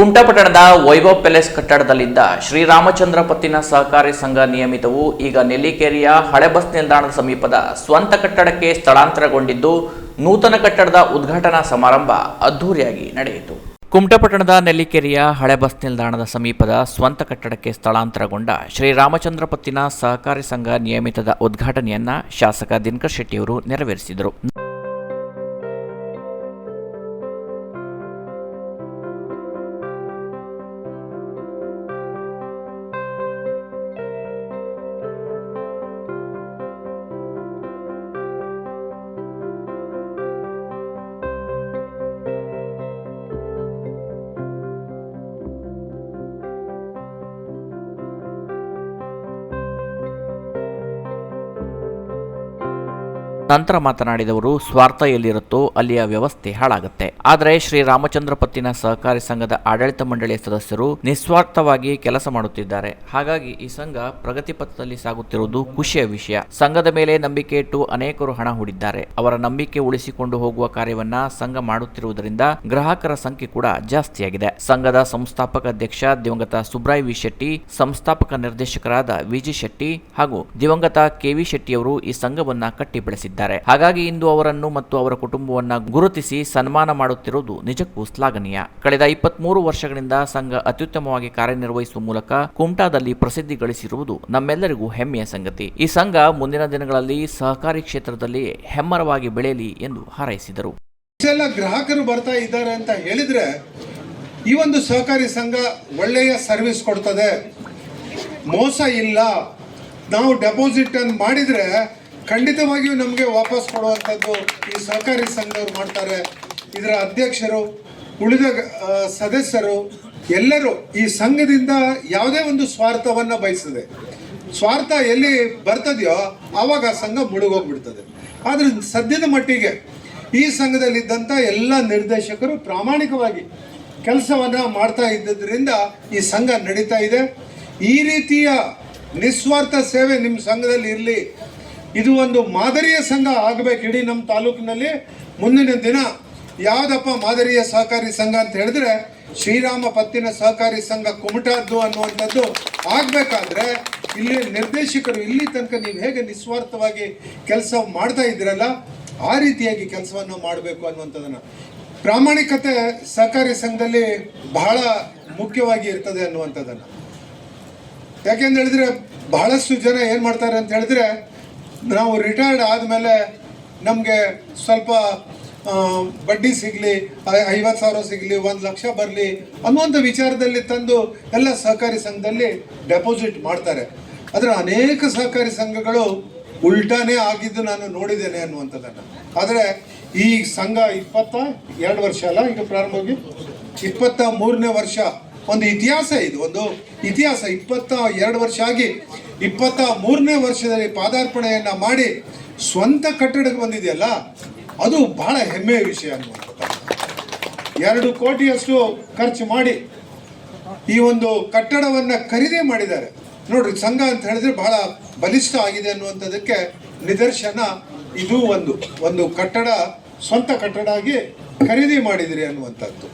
ಕುಮಟಾಪಟ್ಟಣದ Vaibhav palace ಕಟ್ಟಡದಲ್ಲಿದ್ದ ಶ್ರೀರಾಮಚಂದ್ರ ಪತ್ತಿನ ಸಹಕಾರಿ ಸಂಘ ನಿಯಮಿತವು ಈಗ ನೆಲ್ಲಿಕೇರಿಯ ಹಳೆ ಬಸ್ ನಿಲ್ದಾಣದ ಸಮೀಪದ ಸ್ವಂತ ಕಟ್ಟಡಕ್ಕೆ ಸ್ಥಳಾಂತರಗೊಂಡಿದ್ದು ನೂತನ ಕಟ್ಟಡದ ಉದ್ಘಾಟನಾ ಸಮಾರಂಭ ಅದ್ದೂರಿಯಾಗಿ ನಡೆಯಿತು. ಕುಮಟಪಟ್ಟಣದ ನೆಲ್ಲಿಕೆರೆಯ ಹಳೆ ಬಸ್ ನಿಲ್ದಾಣದ ಸಮೀಪದ ಸ್ವಂತ ಕಟ್ಟಡಕ್ಕೆ ಸ್ಥಳಾಂತರಗೊಂಡ ಶ್ರೀರಾಮಚಂದ್ರ ಪತ್ತಿನ ಸಹಕಾರಿ ಸಂಘ ನಿಯಮಿತದ ಉದ್ಘಾಟನೆಯನ್ನ ಶಾಸಕ ದಿನಕರ್ ಶೆಟ್ಟಿಯವರು ನೆರವೇರಿಸಿದರು. ನಂತರ ಮಾತನಾಡಿದವರು ಸ್ವಾರ್ಥ ಎಲ್ಲಿರುತ್ತೋ ಅಲ್ಲಿಯ ವ್ಯವಸ್ಥೆ ಹಾಳಾಗುತ್ತೆ. ಆದರೆ ಶ್ರೀ ರಾಮಚಂದ್ರ ಪತ್ತಿನ ಸಹಕಾರಿ ಸಂಘದ ಆಡಳಿತ ಮಂಡಳಿಯ ಸದಸ್ಯರು ನಿಸ್ವಾರ್ಥವಾಗಿ ಕೆಲಸ ಮಾಡುತ್ತಿದ್ದಾರೆ. ಹಾಗಾಗಿ ಈ ಸಂಘ ಪ್ರಗತಿ ಪಥದಲ್ಲಿ ಸಾಗುತ್ತಿರುವುದು ಖುಷಿಯ ವಿಷಯ. ಸಂಘದ ಮೇಲೆ ನಂಬಿಕೆ ಇಟ್ಟು ಅನೇಕರು ಹಣ ಹೂಡಿದ್ದಾರೆ. ಅವರ ನಂಬಿಕೆ ಉಳಿಸಿಕೊಂಡು ಹೋಗುವ ಕಾರ್ಯವನ್ನ ಸಂಘ ಮಾಡುತ್ತಿರುವುದರಿಂದ ಗ್ರಾಹಕರ ಸಂಖ್ಯೆ ಕೂಡ ಜಾಸ್ತಿಯಾಗಿದೆ. ಸಂಘದ ಸಂಸ್ಥಾಪಕ ಅಧ್ಯಕ್ಷ ದಿವಂಗತ ಸುಬ್ರಾಯ್ ವಿ ಶೆಟ್ಟಿ, ಸಂಸ್ಥಾಪಕ ನಿರ್ದೇಶಕರಾದ ವಿಜಿ ಶೆಟ್ಟಿ ಹಾಗೂ ದಿವಂಗತ ಕೆವಿ ಶೆಟ್ಟಿಯವರು ಈ ಸಂಘವನ್ನ ಕಟ್ಟಿ ಬೆಳೆಸಿದ್ದಾರೆ ಹಾಗಾಗಿ ಇಂದು ಅವರನ್ನು ಮತ್ತು ಅವರ ಕುಟುಂಬವನ್ನು ಗುರುತಿಸಿ ಸನ್ಮಾನ ಮಾಡುತ್ತಿರುವುದು ನಿಜಕ್ಕೂ ಶ್ಲಾಘನೀಯ. ಕಳೆದ ಇಪ್ಪತ್ಮೂರು ವರ್ಷಗಳಿಂದ ಸಂಘ ಅತ್ಯುತ್ತಮವಾಗಿ ಕಾರ್ಯನಿರ್ವಹಿಸುವ ಮೂಲಕ ಕುಮಟಾದಲ್ಲಿ ಪ್ರಸಿದ್ಧಿ ಗಳಿಸಿರುವುದು ನಮ್ಮೆಲ್ಲರಿಗೂ ಹೆಮ್ಮೆಯ ಸಂಗತಿ. ಈ ಸಂಘ ಮುಂದಿನ ದಿನಗಳಲ್ಲಿ ಸಹಕಾರಿ ಕ್ಷೇತ್ರದಲ್ಲಿ ಹೆಮ್ಮರವಾಗಿ ಬೆಳೆಯಲಿ ಎಂದು ಹಾರೈಸಿದರು. ಗ್ರಾಹಕರು ಬರ್ತಾ ಇದ್ದಾರೆ ಅಂತ ಹೇಳಿದ್ರೆ ಈ ಒಂದು ಸಹಕಾರಿ ಸಂಘ ಒಳ್ಳೆಯ ಸರ್ವಿಸ್ ಕೊಡ್ತದೆ. ಮೋಸ ಇಲ್ಲ. ನಾವು ಡೆಪಾಸಿಟ್ ಅನ್ನು ಮಾಡಿದ್ರೆ ಖಂಡಿತವಾಗಿಯೂ ನಮಗೆ ವಾಪಸ್ ಕೊಡುವಂಥದ್ದು ಈ ಸಹಕಾರಿ ಸಂಘದವ್ರು ಮಾಡ್ತಾರೆ. ಇದರ ಅಧ್ಯಕ್ಷರು, ಉಳಿದ ಸದಸ್ಯರು, ಎಲ್ಲರೂ ಈ ಸಂಘದಿಂದ ಯಾವುದೇ ಒಂದು ಸ್ವಾರ್ಥವನ್ನು ಬಯಸದೆ. ಸ್ವಾರ್ಥ ಎಲ್ಲಿ ಬರ್ತದೆಯೋ ಆವಾಗ ಆ ಸಂಘ ಮುಳುಗೋಗ್ಬಿಡ್ತದೆ. ಆದರೆ ಸದ್ಯದ ಮಟ್ಟಿಗೆ ಈ ಸಂಘದಲ್ಲಿದ್ದಂಥ ಎಲ್ಲ ನಿರ್ದೇಶಕರು ಪ್ರಾಮಾಣಿಕವಾಗಿ ಕೆಲಸವನ್ನು ಮಾಡ್ತಾ ಇದ್ದರಿಂದ ಈ ಸಂಘ ನಡೀತಾ ಇದೆ. ಈ ರೀತಿಯ ನಿಸ್ವಾರ್ಥ ಸೇವೆ ನಿಮ್ಮ ಸಂಘದಲ್ಲಿ ಇರಲಿ ಇದು ಒಂದು ಮಾದರಿಯ ಸಂಘ ಆಗಬೇಕು ಇಡೀ ನಮ್ಮ ತಾಲೂಕಿನಲ್ಲಿ. ಮುಂದಿನ ದಿನ ಯಾವುದಪ್ಪ ಮಾದರಿಯ ಸಹಕಾರಿ ಸಂಘ ಅಂತ ಹೇಳಿದ್ರೆ, ಶ್ರೀರಾಮ ಪತ್ತಿನ ಸಹಕಾರಿ ಸಂಘ ಕುಮಟಾದ್ದು ಅನ್ನುವಂಥದ್ದು ಆಗಬೇಕಾದ್ರೆ ಇಲ್ಲಿ ನಿರ್ದೇಶಕರು ಇಲ್ಲಿ ತನಕ ನೀವು ಹೇಗೆ ನಿಸ್ವಾರ್ಥವಾಗಿ ಕೆಲಸ ಮಾಡ್ತಾ ಇದ್ದೀರಲ್ಲ, ಆ ರೀತಿಯಾಗಿ ಕೆಲಸವನ್ನು ಮಾಡಬೇಕು ಅನ್ನುವಂಥದ್ದನ್ನು. ಪ್ರಾಮಾಣಿಕತೆ ಸಹಕಾರಿ ಸಂಘದಲ್ಲಿ ಬಹಳ ಮುಖ್ಯವಾಗಿ ಇರ್ತದೆ ಅನ್ನುವಂಥದ್ದನ್ನು. ಯಾಕೆಂತ ಹೇಳಿದ್ರೆ, ಬಹಳಷ್ಟು ಜನ ಏನು ಮಾಡ್ತಾರೆ ಅಂತ ಹೇಳಿದ್ರೆ ನಾವು ರಿಟೈರ್ಡ್ ಆದಮೇಲೆ ನಮಗೆ ಸ್ವಲ್ಪ ಬಡ್ಡಿ ಸಿಗಲಿ ಐವತ್ತು ಸಾವಿರ ಸಿಗಲಿ, ಒಂದು ಲಕ್ಷ ಬರಲಿ ಅನ್ನುವಂಥ ವಿಚಾರದಲ್ಲಿ ತಂದು ಎಲ್ಲ ಸಹಕಾರಿ ಸಂಘದಲ್ಲಿ ಡೆಪಾಸಿಟ್ ಮಾಡ್ತಾರೆ. ಆದರೆ ಅನೇಕ ಸಹಕಾರಿ ಸಂಘಗಳು ಉಲ್ಟಾನೇ ಆಗಿದ್ದು ನಾನು ನೋಡಿದ್ದೇನೆ ಅನ್ನುವಂಥದ್ದನ್ನು. ಆದರೆ ಈ ಸಂಘ ಇಪ್ಪತ್ತ ಎರಡು ವರ್ಷ ಅಲ್ಲ, ಈಗ ಪ್ರಾರಂಭವಾಗಿ ಇಪ್ಪತ್ತ ಮೂರನೇ ವರ್ಷ. ಒಂದು ಇತಿಹಾಸ ಇದು, ಒಂದು ಇತಿಹಾಸ. ಇಪ್ಪತ್ತ ಎರಡು ವರ್ಷ ಆಗಿ ಇಪ್ಪತ್ತ ಮೂರನೇ ವರ್ಷದಲ್ಲಿ ಪಾದಾರ್ಪಣೆಯನ್ನು ಮಾಡಿ ಸ್ವಂತ ಕಟ್ಟಡಕ್ಕೆ ಬಂದಿದೆಯಲ್ಲ, ಅದು ಬಹಳ ಹೆಮ್ಮೆಯ ವಿಷಯ ಎರಡು ಕೋಟಿಯಷ್ಟು ಖರ್ಚು ಮಾಡಿ ಈ ಒಂದು ಕಟ್ಟಡವನ್ನ ಖರೀದಿ ಮಾಡಿದ್ದಾರೆ. ನೋಡ್ರಿ, ಸಂಘ ಅಂತ ಹೇಳಿದ್ರೆ ಬಹಳ ಬಲಿಷ್ಠ ಆಗಿದೆ ಅನ್ನುವಂಥದ್ದಕ್ಕೆ ನಿದರ್ಶನ ಇದು ಒಂದು. ಒಂದು ಕಟ್ಟಡ, ಸ್ವಂತ ಕಟ್ಟಡ ಆಗಿ ಖರೀದಿ ಮಾಡಿದಿರಿ ಅನ್ನುವಂಥದ್ದು.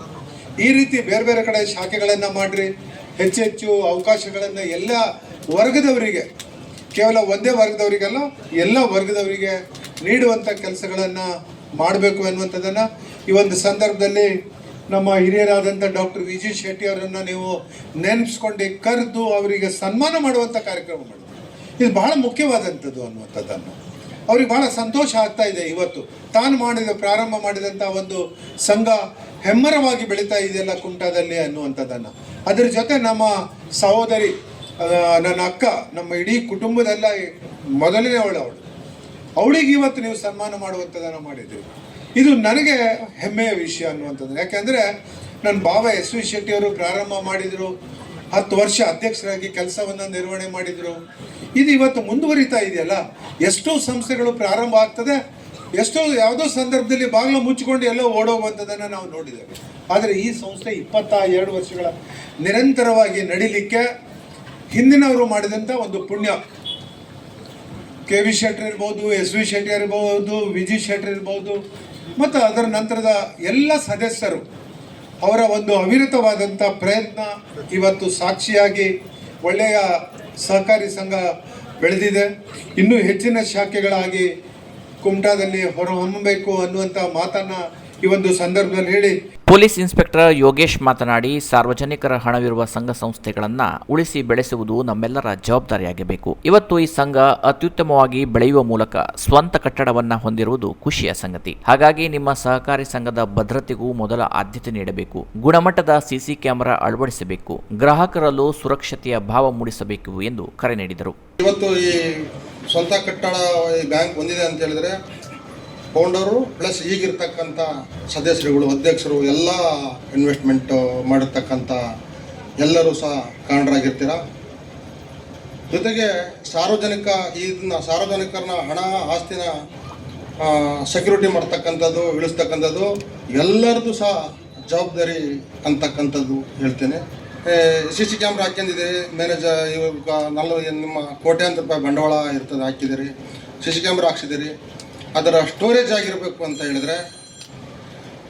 ಈ ರೀತಿ ಬೇರೆ ಬೇರೆ ಕಡೆ ಶಾಖೆಗಳನ್ನು ಮಾಡಿರಿ, ಹೆಚ್ಚೆಚ್ಚು ಅವಕಾಶಗಳನ್ನು ಎಲ್ಲ ವರ್ಗದವರಿಗೆ, ಕೇವಲ ಒಂದೇ ವರ್ಗದವರಿಗಲ್ಲ, ಎಲ್ಲ ವರ್ಗದವರಿಗೆ ನೀಡುವಂಥ ಕೆಲಸಗಳನ್ನು ಮಾಡಬೇಕು ಅನ್ನುವಂಥದ್ದನ್ನು ಈ ಒಂದು ಸಂದರ್ಭದಲ್ಲಿ ನಮ್ಮ ಹಿರಿಯರಾದಂಥ ಡಾಕ್ಟರ್ ವಿಜಯ್ ಶೆಟ್ಟಿ ಅವರನ್ನು ನೀವು ನೆನೆಸ್ಕೊಂಡು ಕರೆದು ಅವರಿಗೆ ಸನ್ಮಾನ ಮಾಡುವಂಥ ಕಾರ್ಯಕ್ರಮ ಮಾಡಿದ್ರು. ಇದು ಬಹಳ ಮುಖ್ಯವಾದಂಥದ್ದು ಅನ್ನುವಂಥದ್ದನ್ನು. ಅವ್ರಿಗೆ ಬಹಳ ಸಂತೋಷ ಆಗ್ತಾ ಇದೆ ಇವತ್ತು. ತಾನು ಮಾಡಿದ, ಪ್ರಾರಂಭ ಮಾಡಿದಂಥ ಒಂದು ಸಂಘ ಹೆಮ್ಮರವಾಗಿ ಬೆಳೀತಾ ಇದೆಯಲ್ಲ ಕುಂಟಾದಲ್ಲಿ ಅನ್ನುವಂಥದ್ದನ್ನು. ಅದರ ಜೊತೆ ನಮ್ಮ ಸಹೋದರಿ ನನ್ನ ಅಕ್ಕ, ನಮ್ಮ ಇಡೀ ಕುಟುಂಬದೆಲ್ಲ ಮೊದಲನೇ ಅವಳು ಅವಳು. ಅವಳಿಗೆ ಇವತ್ತು ನೀವು ಸನ್ಮಾನ ಮಾಡುವಂಥದ್ದನ್ನು ಮಾಡಿದ್ರಿ ಇದು ನನಗೆ ಹೆಮ್ಮೆಯ ವಿಷಯ ಅನ್ನುವಂಥದ್ದು. ಯಾಕೆಂದರೆ ನನ್ನ ಭಾವ ಎಸ್ ವಿ ಶೆಟ್ಟಿಯವರು ಪ್ರಾರಂಭ ಮಾಡಿದರು, ಹತ್ತು ವರ್ಷ ಅಧ್ಯಕ್ಷರಾಗಿ ಕೆಲಸವನ್ನು ನಿರ್ವಹಣೆ ಮಾಡಿದರು. ಇದು ಇವತ್ತು ಮುಂದುವರಿತಾ ಇದೆಯಲ್ಲ? ಎಷ್ಟೋ ಸಂಸ್ಥೆಗಳು ಪ್ರಾರಂಭ ಆಗ್ತದೆ, ಎಷ್ಟೋ ಯಾವುದೋ ಸಂದರ್ಭದಲ್ಲಿ ಬಾಗಿಲು ಮುಚ್ಚಿಕೊಂಡು ಎಲ್ಲೋ ಓಡೋಗುವಂಥದ್ದನ್ನು ನಾವು ನೋಡಿದ್ದೇವೆ. ಆದರೆ ಈ ಸಂಸ್ಥೆ ಇಪ್ಪತ್ತ ಎರಡು ವರ್ಷಗಳ ನಿರಂತರವಾಗಿ ನಡಿಲಿಕ್ಕೆ ಹಿಂದಿನವರು ಮಾಡಿದಂಥ ಒಂದು ಪುಣ್ಯ. ಕೆ ವಿ ಶೆಟ್ರ್ ಇರ್ಬೋದು ಎಸ್ ವಿ ಶೆಟ್ಟಿ ಇರ್ಬೋದು, ವಿಜಿ ಶೆಟ್ರ್ ಇರ್ಬೋದು, ಮತ್ತು ಅದರ ನಂತರದ ಎಲ್ಲ ಸದಸ್ಯರು ಅವರ ಒಂದು ಅವಿರತವಾದಂಥ ಪ್ರಯತ್ನ ಇವತ್ತು ಸಾಕ್ಷಿಯಾಗಿ ಒಳ್ಳೆಯ ಸಹಕಾರಿ ಸಂಘ ಬೆಳೆದಿದೆ. ಇನ್ನೂ ಹೆಚ್ಚಿನ ಶಾಖೆಗಳಾಗಿ ಕುಮಟಾದಲ್ಲಿ ಹೊರಹೊಮ್ಮಬೇಕು ಅನ್ನುವಂಥ ಮಾತನ್ನು ಈ ಒಂದು ಸಂದರ್ಭದಲ್ಲಿ ಹೇಳಿ ಪೊಲೀಸ್ ಇನ್ಸ್ಪೆಕ್ಟರ್ ಯೋಗೇಶ್ ಮಾತನಾಡಿ, ಸಾರ್ವಜನಿಕರ ಹಣವಿರುವ ಸಂಘ ಸಂಸ್ಥೆಗಳನ್ನು ಉಳಿಸಿ ಬೆಳೆಸುವುದು ನಮ್ಮೆಲ್ಲರ ಜವಾಬ್ದಾರಿಯಾಗಬೇಕು. ಇವತ್ತು ಈ ಸಂಘ ಅತ್ಯುತ್ತಮವಾಗಿ ಬೆಳೆಯುವ ಮೂಲಕ ಸ್ವಂತ ಕಟ್ಟಡವನ್ನ ಹೊಂದಿರುವುದು ಖುಷಿಯ ಸಂಗತಿ. ಹಾಗಾಗಿ ನಿಮ್ಮ ಸಹಕಾರಿ ಸಂಘದ ಭದ್ರತೆಗೂ ಮೊದಲ ಆದ್ಯತೆ ನೀಡಬೇಕು. ಗುಣಮಟ್ಟದ ಸಿಸಿ ಕ್ಯಾಮೆರಾ ಅಳವಡಿಸಬೇಕು. ಗ್ರಾಹಕರಲ್ಲೂ ಸುರಕ್ಷತೆಯ ಭಾವ ಮೂಡಿಸಬೇಕು ಎಂದು ಕರೆ ನೀಡಿದರು. ಇವತ್ತು ಈ ಸ್ವಂತ ಕಟ್ಟಡ ಬ್ಯಾಂಕ್ ಹೊಂದಿದೆ ಅಂತ ಹೇಳಿದ್ರೆ ಫೌಂಡರು ಪ್ಲಸ್ ಈಗಿರ್ತಕ್ಕಂಥ ಸದಸ್ಯರುಗಳು, ಅಧ್ಯಕ್ಷರು, ಎಲ್ಲ ಇನ್ವೆಸ್ಟ್ಮೆಂಟ್ ಮಾಡಿರ್ತಕ್ಕಂಥ ಎಲ್ಲರೂ ಸಹ ಕಾರಣರಾಗಿರ್ತೀರ ಜೊತೆಗೆ ಸಾರ್ವಜನಿಕ, ಇದನ್ನ ಸಾರ್ವಜನಿಕರನ್ನ ಹಣ, ಆಸ್ತಿನ ಸೆಕ್ಯೂರಿಟಿ ಮಾಡ್ತಕ್ಕಂಥದ್ದು, ಇಳಿಸ್ತಕ್ಕಂಥದ್ದು, ಎಲ್ಲರದ್ದು ಸಹ ಜವಾಬ್ದಾರಿ ಅಂತಕ್ಕಂಥದ್ದು ಹೇಳ್ತೇನೆ. ಸಿ ಸಿ ಕ್ಯಾಮ್ರಾ ಹಾಕ್ಯಂದಿದೆ ಮ್ಯಾನೇಜರ್ ಇವಾಗ ನಲ್ವ, ನಿಮ್ಮ ಕೋಟ್ಯಾಂತರ ರೂಪಾಯಿ ಬಂಡವಾಳ ಇರ್ತದೆ, ಹಾಕಿದ್ದೀರಿ. ಸಿ ಸಿ ಕ್ಯಾಮ್ರಾ ಹಾಕ್ಸಿದ್ದೀರಿ. ಅದರ ಸ್ಟೋರೇಜ್ ಆಗಿರಬೇಕು ಅಂತ ಹೇಳಿದ್ರೆ,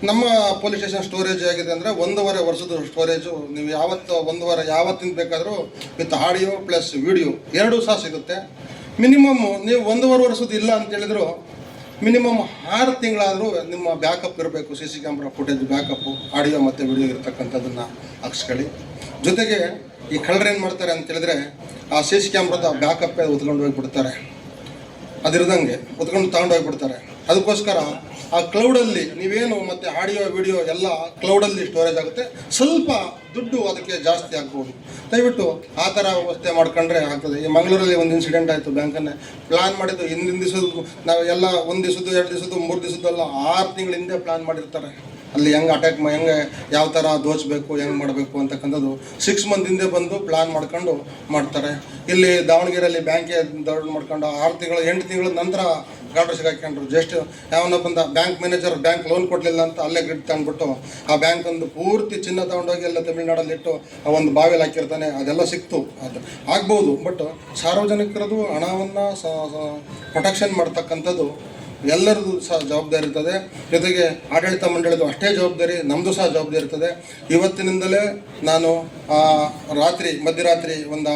ನಮ್ಮ ಪೊಲೀಸ್ ಸ್ಟೇಷನ್ ಸ್ಟೋರೇಜ್ ಆಗಿದೆ ಅಂದರೆ ಒಂದೂವರೆ ವರ್ಷದ ಸ್ಟೋರೇಜು ನೀವು ಯಾವತ್ತು ಒಂದೂವರೆ, ಯಾವತ್ತಿಂದ ಬೇಕಾದರೂ ವಿತ್ ಆಡಿಯೋ ಪ್ಲಸ್ ವಿಡಿಯೋ ಎರಡೂ ಸಹ ಸಿಗುತ್ತೆ. ಮಿನಿಮಮ್ ನೀವು ಒಂದೂವರೆ ವರ್ಷದ ಇಲ್ಲ ಅಂತ ಹೇಳಿದ್ರು ಮಿನಿಮಮ್ ಆರು ತಿಂಗಳಾದರೂ ನಿಮ್ಮ ಬ್ಯಾಕಪ್ ಇರಬೇಕು C C camera footage backup audio ಮತ್ತು ವಿಡಿಯೋ ಇರತಕ್ಕಂಥದ್ದನ್ನು ಹಾಕ್ಸ್ಕೊಳ್ಳಿ. ಜೊತೆಗೆ ಈ ಕಳ್ಳರೇನು ಮಾಡ್ತಾರೆ ಅಂತೇಳಿದ್ರೆ ಆ ಸಿ ಸಿ ಕ್ಯಾಮ್ರಾದ ಬ್ಯಾಕಪ್ಪೇ ಉತ್ಕೊಂಡು ಹೋಗಿಬಿಡ್ತಾರೆ. ಅದಿರದಂಗೆ ಕುತ್ಕೊಂಡು ತಗೊಂಡೋಗ್ಬಿಡ್ತಾರೆ ಅದಕ್ಕೋಸ್ಕರ ಆ ಕ್ಲೌಡಲ್ಲಿ ನೀವೇನು ಮತ್ತೆ ಆಡಿಯೋ ವಿಡಿಯೋ ಎಲ್ಲ ಕ್ಲೌಡಲ್ಲಿ ಸ್ಟೋರೇಜ್ ಆಗುತ್ತೆ. ಸ್ವಲ್ಪ ದುಡ್ಡು ಅದಕ್ಕೆ ಜಾಸ್ತಿ ಆಗ್ಬೋದು. ದಯವಿಟ್ಟು ಆ ಥರ ವ್ಯವಸ್ಥೆ ಮಾಡ್ಕೊಂಡ್ರೆ ಆಗ್ತದೆ. ಈ ಮಂಗಳೂರಲ್ಲಿ ಒಂದು ಇನ್ಸಿಡೆಂಟ್ ಆಯಿತು ಬ್ಯಾಂಕನ್ನೇ ಪ್ಲಾನ್ ಮಾಡಿದ್ದು ಹಿಂದಿನ ದಿವಸದ್ದು, ನಾವು ಎಲ್ಲ ಒಂದು ದಿವಸದ್ದು, ಎರಡು ದಿವಸದ್ದು, ಮೂರು ದಿವಸದ್ದಲ್ಲ ಆರು ತಿಂಗಳ ಪ್ಲಾನ್ ಮಾಡಿರ್ತಾರೆ. ಅಲ್ಲಿ ಹೆಂಗೆ ಅಟ್ಯಾಕ್ ಹೆಂಗೆ ಯಾವ ಥರ ದೋಚಬೇಕು, ಹೆಂಗೆ ಮಾಡಬೇಕು ಅಂತಕ್ಕಂಥದ್ದು ಸಿಕ್ಸ್ ಮಂತ್ ಹಿಂದೆ ಬಂದು ಪ್ಲಾನ್ ಮಾಡ್ಕೊಂಡು ಮಾಡ್ತಾರೆ. ಇಲ್ಲಿ ದಾವಣಗೆರೆಯಲ್ಲಿ ಬ್ಯಾಂಕ್ಗೆ ದೌಡ್ ಮಾಡ್ಕೊಂಡು ಆರು ತಿಂಗಳು, ಎಂಟು ತಿಂಗಳ ನಂತರ ಗಾಡ್ರು ಸಿಗಾಕೊಂಡ್ರು ಜಸ್ಟ್ ಯಾವನೋ ಬಂದ ಬ್ಯಾಂಕ್ ಮ್ಯಾನೇಜರ್ ಬ್ಯಾಂಕ್ ಲೋನ್ ಕೊಡಲಿಲ್ಲ ಅಂತ ಅಲ್ಲೇ ಗ್ರಿಡ್ ತಂದ್ಬಿಟ್ಟು ಆ ಬ್ಯಾಂಕ್ ಒಂದು ಪೂರ್ತಿ ಚಿನ್ನ ತಗೊಂಡೋಗಿ ಎಲ್ಲ ತಮಿಳ್ನಾಡಲ್ಲಿ ಇಟ್ಟು ಆ ಒಂದು ಬಾವಿಯಲ್ಲಿ ಹಾಕಿರ್ತಾನೆ, ಅದೆಲ್ಲ ಸಿಕ್ತು. ಅದು ಆಗ್ಬೋದು ಬಟ್ ಸಾರ್ವಜನಿಕರದು ಹಣವನ್ನು ಪ್ರೊಟೆಕ್ಷನ್ ಮಾಡ್ತಕ್ಕಂಥದ್ದು ಎಲ್ಲರದು ಸಹ ಜವಾಬ್ದಾರಿ ಇರ್ತದೆ. ಜೊತೆಗೆ ಆಡಳಿತ ಮಂಡಳಿದು ಅಷ್ಟೇ ಜವಾಬ್ದಾರಿ ನಮ್ಮದು ಸಹ ಜವಾಬ್ದಾರಿ ಇರ್ತದೆ. ಇವತ್ತಿನಿಂದಲೇ ನಾನು ರಾತ್ರಿ, ಮಧ್ಯರಾತ್ರಿ ಒಂದು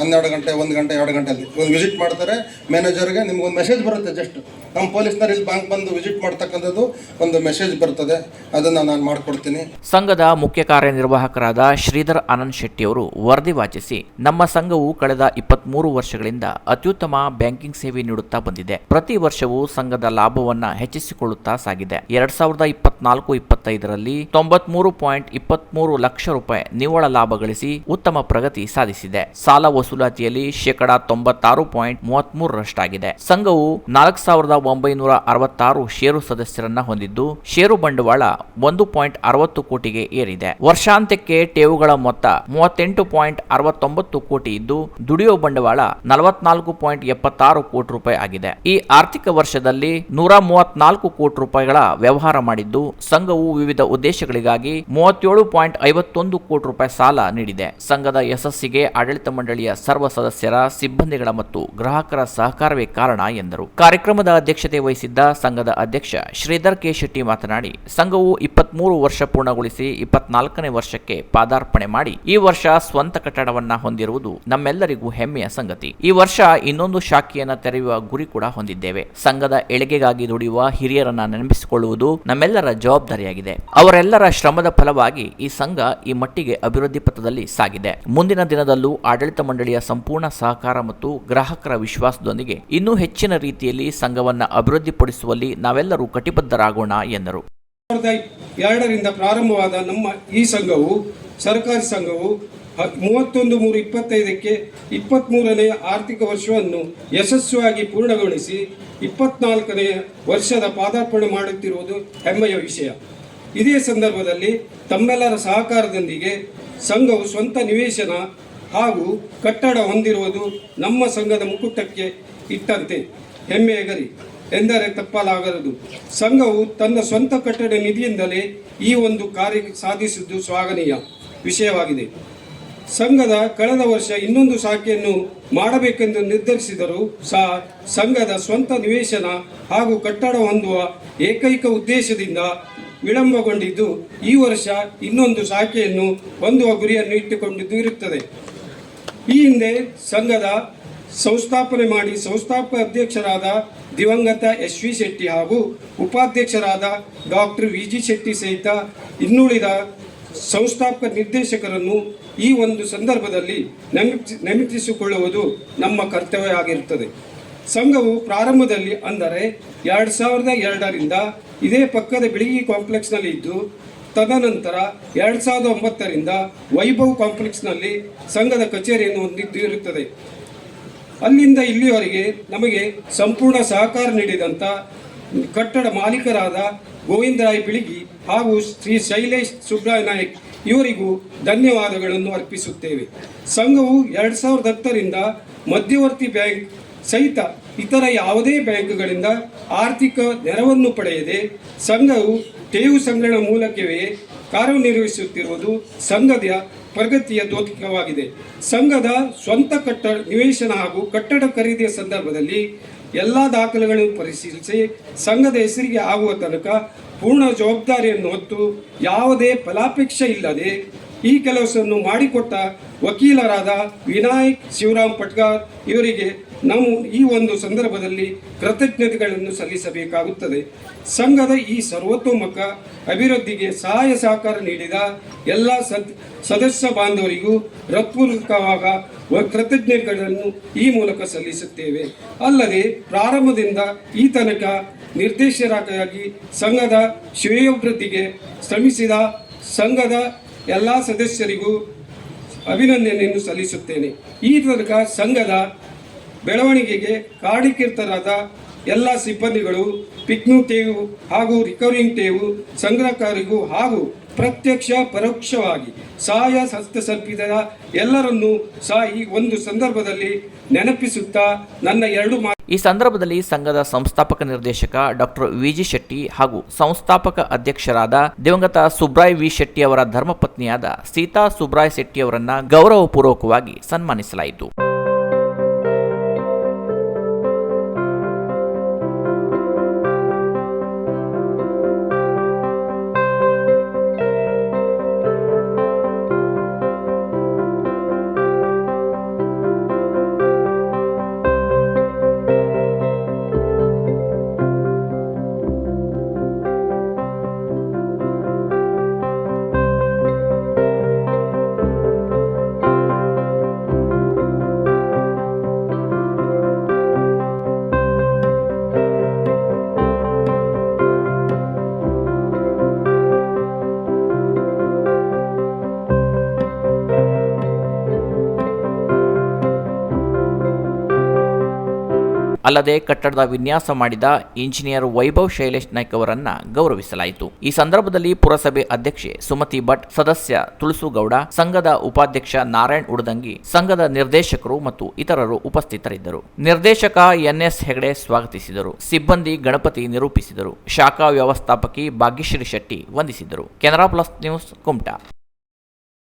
ಹನ್ನೆರಡು ಗಂಟೆ, ಒಂದು ಗಂಟೆ, ಎರಡು ಗಂಟೆಯಲ್ಲಿ. ಒಂದು ವಿಸಿಟ್ ಮಾಡ್ತಾರೆ ಮ್ಯಾನೇಜರ್ಗೆ ನಿಮ್ಗೊಂದು ಮೆಸೇಜ್ ಬರುತ್ತೆ ಜಸ್ಟ್ ನಮ್ಮ ಪೊಲೀಸ್ನವ್ರು ಇಲ್ಲಿ ಬ್ಯಾಂಕ್ ಬಂದು ವಿಸಿಟ್ ಮಾಡ್ತಕ್ಕಂಥದ್ದು ಒಂದು ಮೆಸೇಜ್ ಬರ್ತದೆ. ಅದನ್ನು ನಾನು ಮಾಡಿಕೊಡ್ತೀನಿ. ಸಂಘದ ಮುಖ್ಯ ಕಾರ್ಯನಿರ್ವಾಹಕರಾದ ಶ್ರೀಧರ್ ಆನಂದ್ ಶೆಟ್ಟಿ ಅವರು ವರದಿ ವಾಚಿಸಿ, ನಮ್ಮ ಸಂಘವು ಕಳೆದ ಇಪ್ಪತ್ಮೂರು ವರ್ಷಗಳಿಂದ ಅತ್ಯುತ್ತಮ ಬ್ಯಾಂಕಿಂಗ್ ಸೇವೆ ನೀಡುತ್ತಾ ಬಂದಿದೆ. ಪ್ರತಿ ವರ್ಷವೂ ಸಂಘದ ಲಾಭವನ್ನ ಹೆಚ್ಚಿಸಿಕೊಳ್ಳುತ್ತಾ ಸಾಗಿದೆ. ಎರಡ್ ಸಾವಿರದ ಇಪ್ಪತ್ನಾಲ್ಕು, ಇಪ್ಪತ್ತೈದರಲ್ಲಿ ತೊಂಬತ್ಮೂರು ಪಾಯಿಂಟ್ ಇಪ್ಪತ್ಮೂರು ಲಕ್ಷ ರೂಪಾಯಿ ನಿವ್ವಳ ಲಾಭ ಗಳಿಸಿ ಉತ್ತಮ ಪ್ರಗತಿ ಸಾಧಿಸಿದೆ. ಸಾಲ ವಸೂಲಾತಿಯಲ್ಲಿ ಶೇಕಡಾ ತೊಂಬತ್ತಾರು ಪಾಯಿಂಟ್ ಮೂವತ್ಮೂರರಷ್ಟಾಗಿದೆ. ಸಂಘವು ನಾಲ್ಕು ಸಾವಿರದ ಒಂಬೈನೂರ ಅರವತ್ತಾರು ಷೇರು ಸದಸ್ಯರನ್ನ ಹೊಂದಿದ್ದು, ಷೇರು ಬಂಡವಾಳ ಒಂದು ಪಾಯಿಂಟ್ ಅರವತ್ತು ಕೋಟಿಗೆ ಏರಿದೆ. ವರ್ಷಾಂತ್ಯಕ್ಕೆ ಠೇವುಗಳ ಮೊತ್ತ ಮೂವತ್ತೆಂಟು ಪಾಯಿಂಟ್ ಅರವತ್ತೊಂಬತ್ತು ಕೋಟಿ ಇದ್ದು, ದುಡಿಯೋ ಬಂಡವಾಳ ನಲವತ್ನಾಲ್ಕು ಪಾಯಿಂಟ್ ಎಪ್ಪತ್ತಾರು ಕೋಟಿ ರೂಪಾಯಿ ಆಗಿದೆ. ಈ ಆರ್ಥಿಕ ವರ್ಷದಲ್ಲಿ ನೂರ ಮೂವತ್ನಾಲ್ಕು ಕೋಟಿ ರೂಪಾಯಿಗಳ ವ್ಯವಹಾರ ಮಾಡಿದ್ದು, ಸಂಘವು ವಿವಿಧ ಉದ್ದೇಶಗಳಿಗಾಗಿ ಮೂವತ್ತೇಳು ಪಾಯಿಂಟ್ ಐವತ್ತೊಂದು ಕೋಟಿ ರೂಪಾಯಿ ಸಾಲ ನೀಡಿದೆ. ಸಂಘದ ಯಶಸ್ಸಿಗೆ ಆಡಳಿತ ಮಂಡಳಿಯ ಸರ್ವ ಸದಸ್ಯರ, ಸಿಬ್ಬಂದಿಗಳ ಮತ್ತು ಗ್ರಾಹಕರ ಸಹಕಾರವೇ ಕಾರಣ ಎಂದರು. ಕಾರ್ಯಕ್ರಮದ ಅಧ್ಯಕ್ಷತೆ ವಹಿಸಿದ್ದ ಸಂಘದ ಅಧ್ಯಕ್ಷ ಶ್ರೀಧರ್ ಕೆ ಶೆಟ್ಟಿ ಮಾತನಾಡಿ, ಸಂಘವು ಇಪ್ಪತ್ಮೂರು ವರ್ಷ ಪೂರ್ಣಗೊಳಿಸಿ ಇಪ್ಪತ್ನಾಲ್ಕನೇ ವರ್ಷಕ್ಕೆ ಪಾದಾರ್ಪಣೆ ಮಾಡಿ, ಈ ವರ್ಷ ಸ್ವಂತ ಕಟ್ಟಡವನ್ನ ಹೊಂದಿರುವುದು ನಮ್ಮೆಲ್ಲರಿಗೂ ಹೆಮ್ಮೆಯ ಸಂಗತಿ. ಈ ವರ್ಷ ಇನ್ನೊಂದು ಶಾಖೆಯನ್ನು ತೆರೆಯುವ ಗುರಿ ಕೂಡ ಹೊಂದಿದ್ದೇವೆ. ಸಂಘದ ಏಳಿಗೆಗಾಗಿ ದುಡಿಯುವ ಹಿರಿಯರನ್ನ ನೆನಪಿಸಿಕೊಳ್ಳುವುದು ನಮ್ಮೆಲ್ಲರ ಜವಾಬ್ದಾರಿಯಾಗಿದೆ. ಅವರೆಲ್ಲರ ಶ್ರಮದ ಫಲವಾಗಿ ಈ ಸಂಘ ಈ ಮಟ್ಟಿಗೆ ಅಭಿವೃದ್ಧಿ ಪಥದಲ್ಲಿ ಸಾಗಿದೆ. ಮುಂದಿನ ದಿನದಲ್ಲೂ ಆಡಳಿತ ಮಂಡಳಿಯ ಸಂಪೂರ್ಣ ಸಹಕಾರ ಮತ್ತು ಗ್ರಾಹಕರ ವಿಶ್ವಾಸದೊಂದಿಗೆ ಇನ್ನೂ ಹೆಚ್ಚಿನ ರೀತಿಯಲ್ಲಿ ಸಂಘವನ್ನು ಅಭಿವೃದ್ಧಿಪಡಿಸುವಲ್ಲಿ ನಾವೆಲ್ಲರೂ ಕಟಿಬದ್ಧರಾಗೋಣ, ಎಂದರು. ಎರಡರಿಂದ ಪ್ರಾರಂಭವಾದ ನಮ್ಮ ಈ ಸಂಘವು, ಸರ್ಕಾರಿ ಸಂಘವು ಮೂವತ್ತೊಂದು ಮೂರು ಇಪ್ಪತ್ತೈದಕ್ಕೆ ಇಪ್ಪತ್ತ್ಮೂರನೆಯ ಆರ್ಥಿಕ ವರ್ಷವನ್ನು ಯಶಸ್ವಿಯಾಗಿ ಪೂರ್ಣಗೊಳಿಸಿ ಇಪ್ಪತ್ನಾಲ್ಕನೆಯ ವರ್ಷದ ಪಾದಾರ್ಪಣೆ ಮಾಡುತ್ತಿರುವುದು ಹೆಮ್ಮೆಯ ವಿಷಯ. ಇದೇ ಸಂದರ್ಭದಲ್ಲಿ ತಮ್ಮೆಲ್ಲರ ಸಹಕಾರದೊಂದಿಗೆ ಸಂಘವು ಸ್ವಂತ ನಿವೇಶನ ಹಾಗೂ ಕಟ್ಟಡ ಹೊಂದಿರುವುದು ನಮ್ಮ ಸಂಘದ ಮುಕುಟಕ್ಕೆ ಇಟ್ಟಂತೆ. ಹೆಮ್ಮೆಯ ಗರಿ ಎಂದರೆ ತಪ್ಪಲಾಗದು ಸಂಘವು ತನ್ನ ಸ್ವಂತ ಕಟ್ಟಡ ನಿಧಿಯಿಂದಲೇ ಈ ಒಂದು ಕಾರ್ಯ ಸಾಧಿಸಿದ್ದು ಸ್ವಾಗನೀಯ ವಿಷಯವಾಗಿದೆ. ಸಂಘದ ಕಳೆದ ವರ್ಷ ಇನ್ನೊಂದು ಶಾಖೆಯನ್ನು ಮಾಡಬೇಕೆಂದು ನಿರ್ಧರಿಸಿದರೂ ಸಹ ಸಂಘದ ಸ್ವಂತ ನಿವೇಶನ ಹಾಗೂ ಕಟ್ಟಡ ಹೊಂದುವ ಏಕೈಕ ಉದ್ದೇಶದಿಂದ ವಿಳಂಬಗೊಂಡಿದ್ದು ಈ ವರ್ಷ ಇನ್ನೊಂದು ಶಾಖೆಯನ್ನು ಹೊಂದುವ ಗುರಿಯನ್ನು ಇಟ್ಟುಕೊಂಡಿದ್ದು ಇರುತ್ತದೆ. ಈ ಹಿಂದೆ ಸಂಘದ ಸಂಸ್ಥಾಪನೆ ಮಾಡಿ ಸಂಸ್ಥಾಪಕ ಅಧ್ಯಕ್ಷರಾದ ದಿವಂಗತ ಎಸ್ ವಿ ಶೆಟ್ಟಿ ಹಾಗೂ ಉಪಾಧ್ಯಕ್ಷರಾದ ಡಾಕ್ಟರ್ ವಿ ಜಿ ಶೆಟ್ಟಿ ಸಹಿತ ಇನ್ನುಳಿದ ಸಂಸ್ಥಾಪಕ ನಿರ್ದೇಶಕರನ್ನು ಈ ಒಂದು ಸಂದರ್ಭದಲ್ಲಿ ನೆಮಿ ನೆನಪಿಸಿಕೊಳ್ಳುವುದು ನಮ್ಮ ಕರ್ತವ್ಯ ಆಗಿರುತ್ತದೆ. ಸಂಘವು ಪ್ರಾರಂಭದಲ್ಲಿ ಅಂದರೆ ಎರಡು ಸಾವಿರದ ಎರಡರಿಂದ ಇದೇ ಪಕ್ಕದ ಬಿಳಿಗಿ ಕಾಂಪ್ಲೆಕ್ಸ್ನಲ್ಲಿ ಇದ್ದು ತದನಂತರ ಎರಡು ಸಾವಿರದ ಒಂಬತ್ತರಿಂದ ವೈಭವ್ ಕಾಂಪ್ಲೆಕ್ಸ್ನಲ್ಲಿ ಸಂಘದ ಕಚೇರಿಯನ್ನು ಹೊಂದಿದ್ದು ಇರುತ್ತದೆ ಅಲ್ಲಿಂದ ಇಲ್ಲಿಯವರೆಗೆ ನಮಗೆ ಸಂಪೂರ್ಣ ಸಹಕಾರ ನೀಡಿದಂಥ ಕಟ್ಟಡ ಮಾಲೀಕರಾದ ಗೋವಿಂದರಾಯ್ ಬಿಳಿಗಿ ಹಾಗೂ ಶ್ರೀ ಶೈಲೇಶ್ ಸುಬ್ರಾಯ ನಾಯಕ್ ಇವರಿಗೂ ಧನ್ಯವಾದಗಳನ್ನು ಅರ್ಪಿಸುತ್ತೇವೆ. ಸಂಘವು ಎರಡು ಸಾವಿರದ ಹತ್ತರಿಂದ ಮಧ್ಯವರ್ತಿ ಬ್ಯಾಂಕ್ ಸಹಿತ ಇತರ ಯಾವುದೇ ಬ್ಯಾಂಕ್ಗಳಿಂದ ಆರ್ಥಿಕ ನೆರವನ್ನು ಪಡೆಯದೆ ಸಂಘವು ಠೇವು ಸಂಗ್ರಹಣ ಮೂಲಕವೇ ಕಾರ್ಯನಿರ್ವಹಿಸುತ್ತಿರುವುದು ಸಂಘದ ಪ್ರಗತಿಯ ದ್ಯೋತಕವಾಗಿದೆ ಸಂಘದ ಸ್ವಂತ ಕಟ್ಟಡ ನಿವೇಶನ ಹಾಗೂ ಕಟ್ಟಡ ಖರೀದಿಯ ಸಂದರ್ಭದಲ್ಲಿ ಎಲ್ಲ ದಾಖಲೆಗಳನ್ನು ಪರಿಶೀಲಿಸಿ ಸಂಘದ ಹೆಸರಿಗೆ ಆಗುವ ತನಕ ಪೂರ್ಣ ಜವಾಬ್ದಾರಿಯನ್ನು ಹೊತ್ತು ಯಾವುದೇ ಫಲಾಪೇಕ್ಷೆ ಇಲ್ಲದೆ ಈ ಕೆಲಸವನ್ನು ಮಾಡಿಕೊಟ್ಟ ವಕೀಲರಾದ ವಿನಾಯಕ್ ಶಿವರಾಮ್ ಪಟ್ಗಾರ್ ಇವರಿಗೆ ನಾವು ಈ ಒಂದು ಸಂದರ್ಭದಲ್ಲಿ ಕೃತಜ್ಞತೆಗಳನ್ನು ಸಲ್ಲಿಸಬೇಕಾಗುತ್ತದೆ. ಸಂಘದ ಈ ಸರ್ವತೋಮುಖ ಅಭಿವೃದ್ಧಿಗೆ ಸಹಾಯ ಸಹಕಾರ ನೀಡಿದ ಎಲ್ಲ ಸದ್, ಸದಸ್ಯ ಬಾಂಧವರಿಗೂ ಹೃತ್ಪೂರ್ವಕವಾದ ವ- ಕೃತಜ್ಞತೆಗಳನ್ನು ಈ ಮೂಲಕ ಸಲ್ಲಿಸುತ್ತೇವೆ. ಅಲ್ಲದೆ ಪ್ರಾರಂಭದಿಂದ ಈ ತನಕ ನಿರ್ದೇಶಕರಾಗಿ ಸಂಘದ ಶ್ರೇಯೋಭಿವೃದ್ಧಿಗೆ ಶ್ರಮಿಸಿದ ಸಂಘದ ಎಲ್ಲ ಸದಸ್ಯರಿಗೂ ಅಭಿನಂದನೆಯನ್ನು ಸಲ್ಲಿಸುತ್ತೇನೆ. ಈ ತನಕ ಸಂಘದ ಬೆಳವಣಿಗೆಗೆ ಕಾಡಿಕಿರ್ತರಾದ ಎಲ್ಲ ಸಿಬ್ಬಂದಿಗಳು ಪಿಕ್ನು ಟೇವು ಹಾಗೂ ರಿಕವರಿಂಗ್ ಟೇವು ಸಂಗ್ರಹಕಾರಿಗೂ ಹಾಗೂ ಪ್ರತ್ಯಕ್ಷ, ಪರೋಕ್ಷವಾಗಿ ಸಹಾಯ ಹಸ್ತ ಎಲ್ಲರನ್ನೂ ಸಹ ಈ ಒಂದು ಸಂದರ್ಭದಲ್ಲಿ ನೆನಪಿಸುತ್ತಾ ನನ್ನ ಎರಡು ಈ ಸಂದರ್ಭದಲ್ಲಿ ಸಂಘದ ಸಂಸ್ಥಾಪಕ ನಿರ್ದೇಶಕ ಡಾಕ್ಟರ್ ವಿಜಿ ಶೆಟ್ಟಿ ಹಾಗೂ ಸಂಸ್ಥಾಪಕ ಅಧ್ಯಕ್ಷರಾದ ದಿವಂಗತ ಸುಬ್ರಾಯ್ ವಿ ಶೆಟ್ಟಿ ಅವರ ಧರ್ಮಪತ್ನಿಯಾದ ಸೀತಾ ಸುಬ್ರಾಯ್ ಶೆಟ್ಟಿ ಅವರನ್ನ ಗೌರವಪೂರ್ವಕವಾಗಿ ಸನ್ಮಾನಿಸಲಾಯಿತು. ಅಲ್ಲದೆ ಕಟ್ಟಡದ ವಿನ್ಯಾಸ ಮಾಡಿದ ಇಂಜಿನಿಯರ್ ವೈಭವ್ ಶೈಲೇಶ್ ನಾಯ್ಕ್ ಅವರನ್ನ ಗೌರವಿಸಲಾಯಿತು. ಈ ಸಂದರ್ಭದಲ್ಲಿ ಪುರಸಭೆ ಅಧ್ಯಕ್ಷೆ ಸುಮತಿ ಭಟ್, ಸದಸ್ಯ ತುಳಸುಗೌಡ, ಸಂಘದ ಉಪಾಧ್ಯಕ್ಷ ನಾರಾಯಣ್ ಉಡದಂಗಿ, ಸಂಘದ ನಿರ್ದೇಶಕರು ಮತ್ತು ಇತರರು ಉಪಸ್ಥಿತರಿದ್ದರು. ನಿರ್ದೇಶಕ ಎನ್ಎಸ್ ಹೆಗಡೆ ಸ್ವಾಗತಿಸಿದರು. ಸಿಬ್ಬಂದಿ ಗಣಪತಿ ನಿರೂಪಿಸಿದರು. ಶಾಖಾ ವ್ಯವಸ್ಥಾಪಕಿ ಭಾಗ್ಯಶ್ರೀ ಶೆಟ್ಟಿ ವಂದಿಸಿದರು. Canara plus news Kumta.